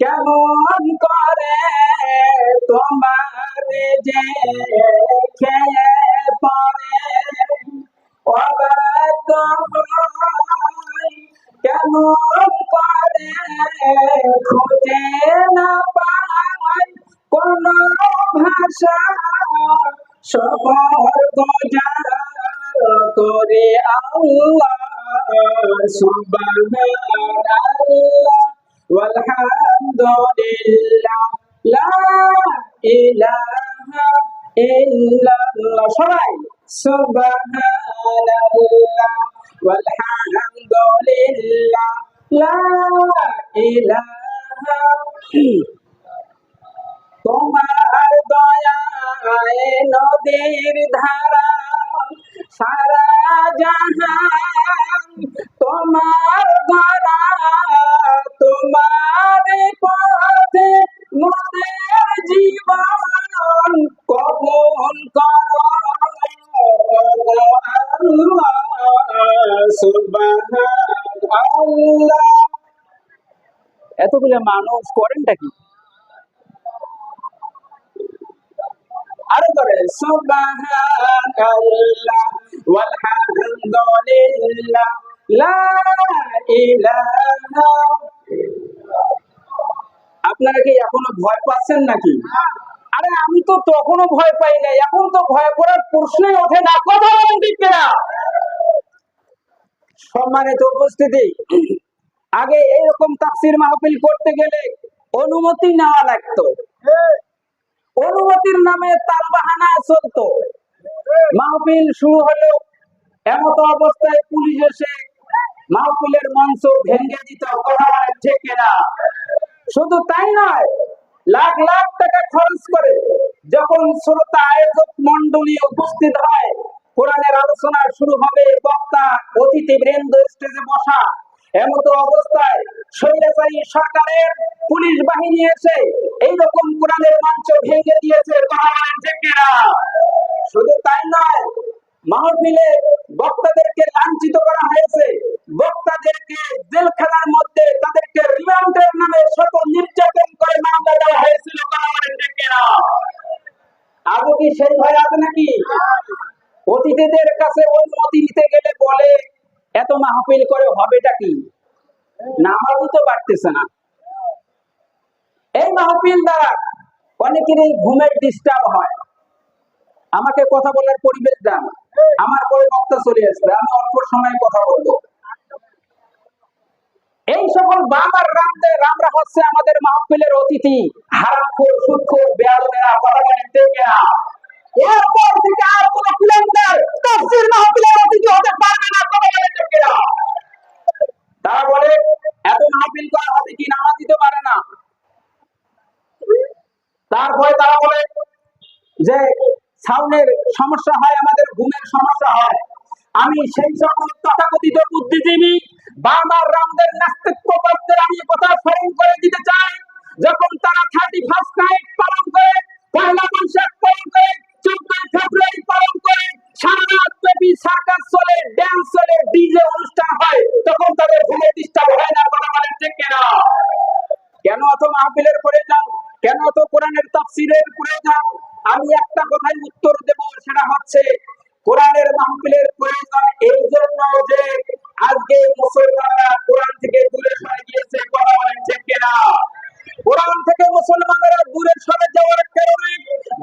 কেমন করে তোমার যে খেয়ে পরে কেমন করে খুঁজে না পায় কোন ভাষা সবর গোজার করে আল্লাহ। সুবহানাল্লাহ walhamdulillah লা ইলাহা ইল্লাল্লাহ সবাই সুবহানাল্লাহ walhamdulillah লা ইলাহা তোমার দয়ায় নদীর ধারা সারা জাহান এতগুলো মানুষ করেনটা কি? আরও করে আপনারা কি এখনও ভয় পাচ্ছেন নাকি? আরে আমি তো তখনও ভয় পাই না এখন তো ভয় করার প্রশ্নই ওঠে না, কথা বলেন সম্মানিত উপস্থিতি আগে এইরকম তাফসির মাহফিল করতে গেলে অনুমতি নেওয়া লাগতো। অনুমতির নামে তালবাহানা চলতো। মাহফিল শুরু হলো এমত অবস্থায় পুলিশ এসে মাহফিলের মঞ্চ ভেঙে দিত কিনা শুধু তাই নয়, লাখ লাখ টাকা খরচ করে যখন শ্রোতা এমত অবস্থায় স্বৈরাচারী সরকারের পুলিশ বাহিনী এসে এইরকম কোরআনের মঞ্চ ভেঙে দিয়েছে। শুধু তাই নয়, মাহফিলে বক্তাদেরকে লাঞ্ছিত করা হয়েছে। বক্তাদেরকে জেলখানার মধ্যে তাদেরকে রিমান্ডের নামে শত নির্যাতন করে মামলা দেওয়া হয়েছিল। কি সেই ভয় আছে নাকি? অতিথিদের কাছে অনুমতি নিতে গেলে বলে, এত মাহফিল করে হবেটা কি? নামাজই তো বাড়তেছে না। এই মাহফিল দ্বারা অনেকেরই ঘুমের ডিস্টার্ব হয়। আমাকে কথা বলার পরিবেশ দেন। আমার পরে বক্তা চলে আসবে, আমি অল্প সময়ে কথা বলব। এই সকল বাবার রামদের রামরা হচ্ছে আমাদের মাহফিলের অতিথি। হারামখোর, সুদখোর কথা বলেন না এরপর থেকে আর কোন মাহফিলের অতিথি হতে পারবে না। কথা বলেন ঠিক না তারা বলে এত মাহফিল করা হবে কি নামাজ দিতে পারে না তারপরে তারা বলে যে সাউন্ডের সমস্যা হয়, আমাদের ঘুমের সমস্যা হয়। আমি সেই সকল তথাকথিত বুদ্ধিজীবী বারবার রামদের নাস্তিকবাদদের আমি কথা স্মরণ করে দিতে চাই। যখন তারা থার্টি ফার্স্ট নাইট পালন করে, পয়লা বৈশাখ পালন করে, চোদ্দই ফেব্রুয়ারি পালন করে, সারা ব্যাপী সার্কাস চলে ড্যান্স চলে ডিজে অনুষ্ঠান হয়, তখন তাদের ঘুমের ডিস্টার্ব হয় না, কথা বলেন কিনা? কেন অত মাহফিলের প্রয়োজন কেন তো কোরআনের তাফসিরের প্রয়োজন? আমি একটা কথাই উত্তর দেব, সেটা হচ্ছে কোরআনের মাহফিলের প্রয়োজন এই জন্য যে আজকে মুসলমানরা কোরআন থেকে দূরে সরে গিয়েছে, কথা বলেন ঠিক কোরআন থেকে মুসলমানরা দূরে সরে যাওয়ার কারণে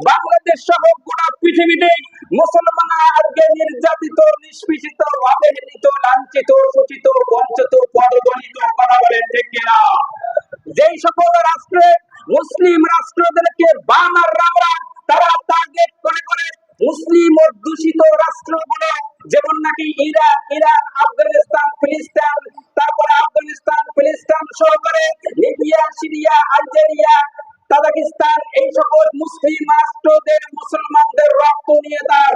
বাংলাদেশ সহ গোটা পৃথিবীতে মুসলমানরা আজকে নির্যাতিত, নিষ্পেষিত, অবহেলিত, লাঞ্ছিত, শোষিত, বঞ্চিত পদদলিত কথা বলেন ঠিক কিনা? যেই সকল রাষ্ট্রে মুসলিম রাষ্ট্রদেরকে বাম আর রামরা তারা টার্গেট করে করে মুসলিম দূষিত রাষ্ট্রগুলো, যেমন নাকি ইরান ইরান, আফগানিস্তান, ফিলিস্তিন, তারপরে আফগানিস্তান, ফিলিস্তিন সহকারে লিবিয়া, সিরিয়া, আলজেরিয়া, তাজাকিস্তান, এই সকল মুসলিম রাষ্ট্রদের, মুসলমানদের রক্ত নিয়ে তারা